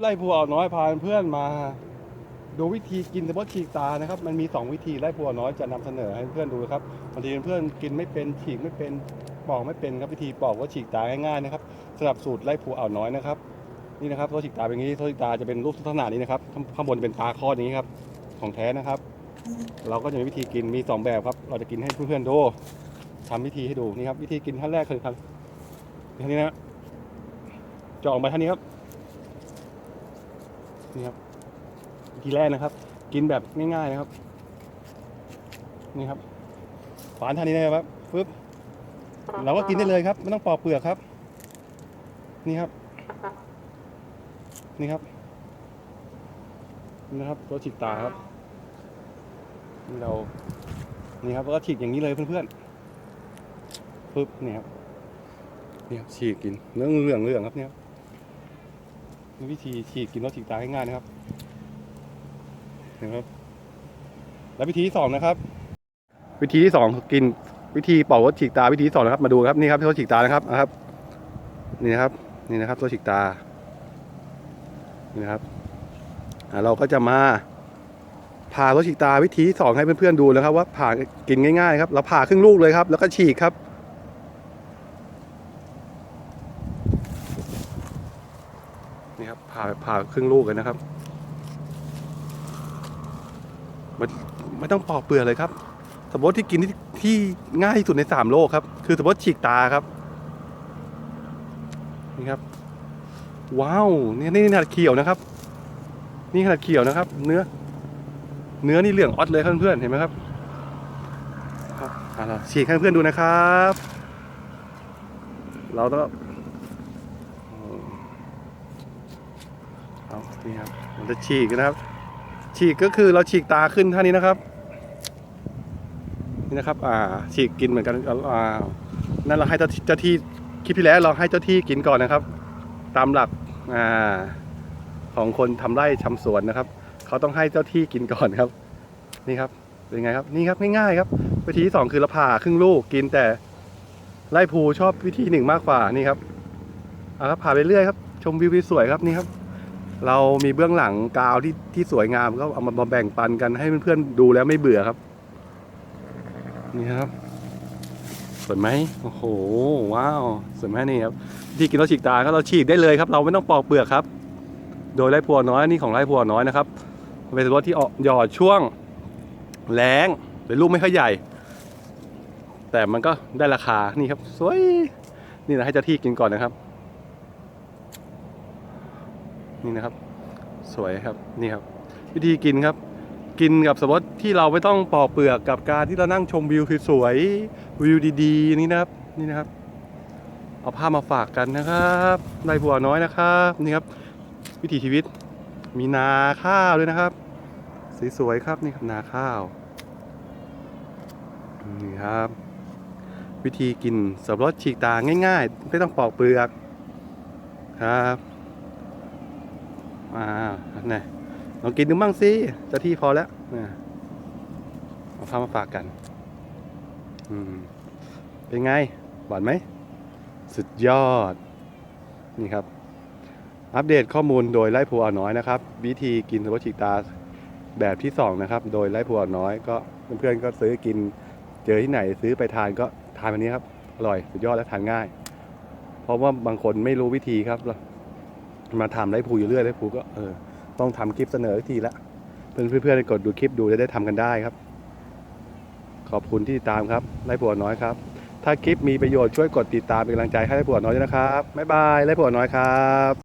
ไล่ผัวน้อยพาเพื่อนมา ดูวิธีกินสมมติฉีกตานะครับ มันมี 2 วิธีไล่ผัวน้อยจะนำเสนอให้เพื่อนดูครับบางทีเพื่อนกินไม่เป็นฉีกไม่เป็นปอกไม่เป็นครับวิธีปอกก็ฉีกตาง่ายๆนะครับสำหรับสูตรไล่ผัวอ่าน้อยนะครับนี่นะครับโซ่ฉีกตาเป็นอย่างนี้โซ่ฉีกตาจะเป็นรูปลักษณะนี้นะครับข้างบนเป็นตาข้อนี้ครับของแท้นะครับ เราก็จะมีวิธีกินมีสองแบบครับ เราจะกินให้เพื่อนๆดูทำวิธีให้ดูนี่ครับ วิธีกินขั้นแรกคือทำท่านี้นะเจาะออกมาท่านี้ครับ นี่ครับวิธีแรกนะครับ กินแบบง่ายๆนะครับ นี่ครับฝานท่านี้นะครับปึ๊บเราก็กินได้เลยครับไม่ต้องปอกเปลือกครับ นี่ครับ นี่ครับนี่นะครับตัวฉีกตาครับนี่เรา นี่ครับแล้วก็ฉีกอย่างนี้เลยเพื่อนๆปึ๊บนี่ครับนี่ครับฉีกกินเนื้อเหลืองเหลืองๆครับเนี่ย วิธีฉีกกินรสฉีกตาง่ายๆนะครับเห็นไหมครับ แล้ววิธีที่สองนะครับ วิธีที่สองกินวิธีเป่ารสฉีกตาวิธีที่สองนะครับ มาดูครับนี่ครับรสฉีกตานะครับนะครับ นี่นะครับ นี่นะครับรสฉีกตา นี่นะครับอ่าเราก็จะมาผ่ารถฉีกตาวิธีที่สองให้เพื่อนๆดูนะครับ ว่าผ่ากินง่ายๆครับเราผ่าครึ่งลูกเลยครับ แล้วก็ฉีกครับ นี่ครับผ่าผ่าครึ่งลูกเลยนะครับมันไม่ต้องปอกเปลือกเลยครับสมมติที่กินที่ที่ง่ายที่สุดในสามโลกครับ คือสมมติฉีกตาครับนี่ครับ ว้าวนี่นี่ขนาดเขียวนะครับ นี่ขนาดเขียวนะครับ เนื้อ เนื้อนี่เหลืองออดเลยครับเพื่อนๆเห็นไหมครับครับอะเราฉีกให้เพื่อนดูนะครับ เราต้อง เอานี่ครับมันจะฉีกนะครับ ฉีกก็คือเราฉีกตาขึ้นท่านี้นะครับนี่นะครับ อ่า ฉีกกินเหมือนกันอ่านั่นเราให้เจ้าเจ้าที่คลิปที่แล้วเราให้เจ้าที่กินก่อนนะครับ ตามหลักอ่าของคนทำไร่ทำสวนนะครับ เขาต้องให้เจ้าที่กินก่อนครับ นี่ครับเป็นไงครับนี่ครับง่ายๆครับ วิธีที่สองคือเราผ่าครึ่งลูกกินแต่ไล่ภูชอบวิธีหนึ่งมากกว่านี่ครับเอาครับผ่าไปเรื่อยครับ ชมวิวสวยครับนี่ครับ เรามีเบื้องหลังกาวที่ที่สวยงามก็เอามาแบ่งปันกันให้เพื่อนๆดูแล้วไม่เบื่อครับ นี่ครับสวยไหมโอ้โห ว้าวสวยไหมนี่ครับวิธีกินเราฉีกตาก็เราฉีกได้เลยครับ เราไม่ต้องปอกเปลือกครับ โดยไร่พัวน้อยนี่ของไร่พัวน้อยนะครับเป็นรถที่ออกหยอดช่วงแรงหรือลูกไม่ค่อยใหญ่ แต่มันก็ได้ราคานี่ครับ สวย นี่นะให้เจ้าที่กินก่อนนะครับ นี่นะครับ สวยครับนี่ครับ วิธีกินครับ กินกับสมมติที่เราไม่ต้องปอกเปลือกกับการที่เรานั่งชมวิวสวยๆวิวดีๆนี่นะครับนี่นะครับ เอาภาพมาฝากกันนะครับไร่บัวน้อยนะครับนี่ครับ วิถีชีวิต มีนาข้าวด้วยนะครับสสวยๆครับนี่ครับนาข้าวนี่ครับ วิธีกินสับปะรดฉีกตาง่าย ๆ ไม่ต้องปอกเปลือกครับ อ่านี่ลองกินดูบ้างสิเจะที่พอแล้วนะเอาข้าวมาฝากกัน อืม เป็นไงหวานไหม สุดยอด นี่ครับ อัปเดตข้อมูลโดยไล่พัวน้อยนะครับ วิธีกินสับปะรดฉีกตาแบบที่ 2 นะครับ โดยไล่พัวน้อยก็เพื่อนๆก็ซื้อกินเจอที่ไหนซื้อไปทานก็ทานแบบนี้ครับ อร่อยสุดยอดและทานง่าย เพราะว่าบางคนไม่รู้วิธีครับ มาทำไลฟ์พูอยู่เรื่อยไลฟ์พูก็เออต้องทำคลิปเสนอทีละเพื่อนๆกดดูคลิปดูจะได้ทำกันได้ครับ ขอบคุณที่ติดตามครับไล่ผัวน้อยครับ ถ้าคลิปมีประโยชน์ช่วยกดติดตามเป็นกำลังใจให้ไล่ผัวน้อยด้วยนะครับบ๊ายบายไล่ผัวน้อยครับ